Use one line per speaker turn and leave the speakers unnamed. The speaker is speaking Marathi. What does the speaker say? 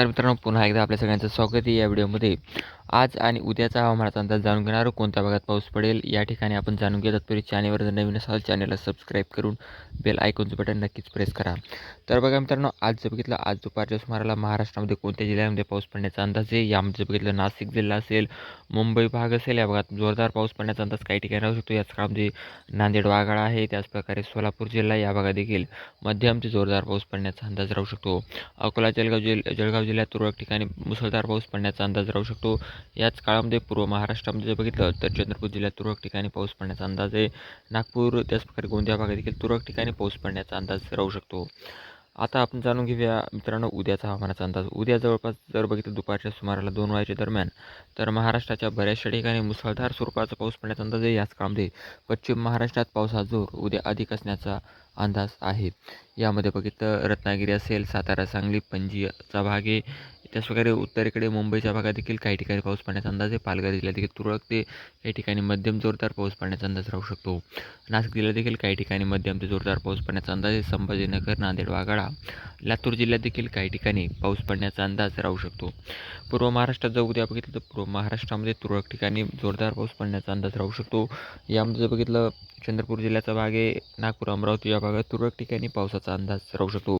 तर मित्रांनो पुन्हा एकदा आपल्या सगळ्यांचं स्वागत आहे या व्हिडिओमध्ये. आज आणि उद्याचा हवामानाचा अंदाज जाणून घेणार कोणत्या भागात पाऊस पडेल या ठिकाणी आपण जाणून घेतात तरी चॅनेलवर जर नवीन असाल चॅनलला सबस्क्राईब करून बेल आयकॉनचं बटन नक्कीच प्रेस करा. तर बघा मित्रांनो आज जर बघितलं आज दुपारच्या सुमाराला महाराष्ट्रामध्ये कोणत्या जिल्ह्यामध्ये पाऊस पडण्याचा अंदाज आहे? यामध्ये जर बघितलं नाशिक जिल्हा असेल मुंबई भाग असेल या भागात जोरदार पाऊस पडण्याचा अंदाज काही ठिकाणी राहू शकतो. याच काळामध्ये नांदेड वाघाळा आहे. त्याचप्रकारे सोलापूर जिल्हा या भागात देखील मध्यम ते जोरदार पाऊस पडण्याचा अंदाज राहू शकतो. अकोला जळगाव जिल्हा जळगाव जिल्ह्यात तुरळक ठिकाणी मुसळधार पाऊस पडण्याचा अंदाज राहू शकतो. याच काळामध्ये पूर्व महाराष्ट्रामध्ये जर बघितलं तर चंद्रपूर जिल्ह्यात तुरळक ठिकाणी पाऊस पडण्याचा अंदाज आहे. नागपूर त्याचप्रकारे गोंदिया भागात देखील तुरळक ठिकाणी पाऊस पडण्याचा अंदाज राहू शकतो. आता आपण जाणून घेऊया मित्रांनो उद्याचा हवामानाचा अंदाज. उद्या जवळपास जर बघितलं दुपारच्या सुमाराला दोन वाजेच्या दरम्यान तर महाराष्ट्राच्या बऱ्याचशा ठिकाणी मुसळधार स्वरूपाचा पाऊस पडण्याचा अंदाज आहे. याच काळामध्ये पश्चिम महाराष्ट्रात पावसाचा जोर उद्या अधिक असण्याचा अंदाज आहे. यामध्ये बघितलं रत्नागिरी असेल सातारा सांगली पणजीचा भाग आहे. त्याचप्रकारे उत्तरेकडे मुंबईच्या भागात देखील काही ठिकाणी पाऊस पडण्याचा अंदाज आहे. पालघर जिल्ह्यात देखील तुरळक ते काही ठिकाणी मध्यम जोरदार पाऊस पडण्याचा अंदाज राहू शकतो. नाशिक जिल्ह्यात देखील काही ठिकाणी मध्यम ते जोरदार पाऊस पडण्याचा अंदाज आहे. संभाजीनगर नांदेड वाघाडा लातूर जिल्ह्यात देखील काही ठिकाणी पाऊस पडण्याचा अंदाज राहू शकतो. पूर्व महाराष्ट्रात जर उद्या बघितलं तर पूर्व महाराष्ट्रामध्ये तुरळक ठिकाणी जोरदार पाऊस पडण्याचा अंदाज राहू शकतो. यामध्ये जर बघितलं चंद्रपूर जिल्ह्याचा भाग आहे. नागपूर अमरावती या भागात तुरळक ठिकाणी पावसाचा अंदाज राहू शकतो.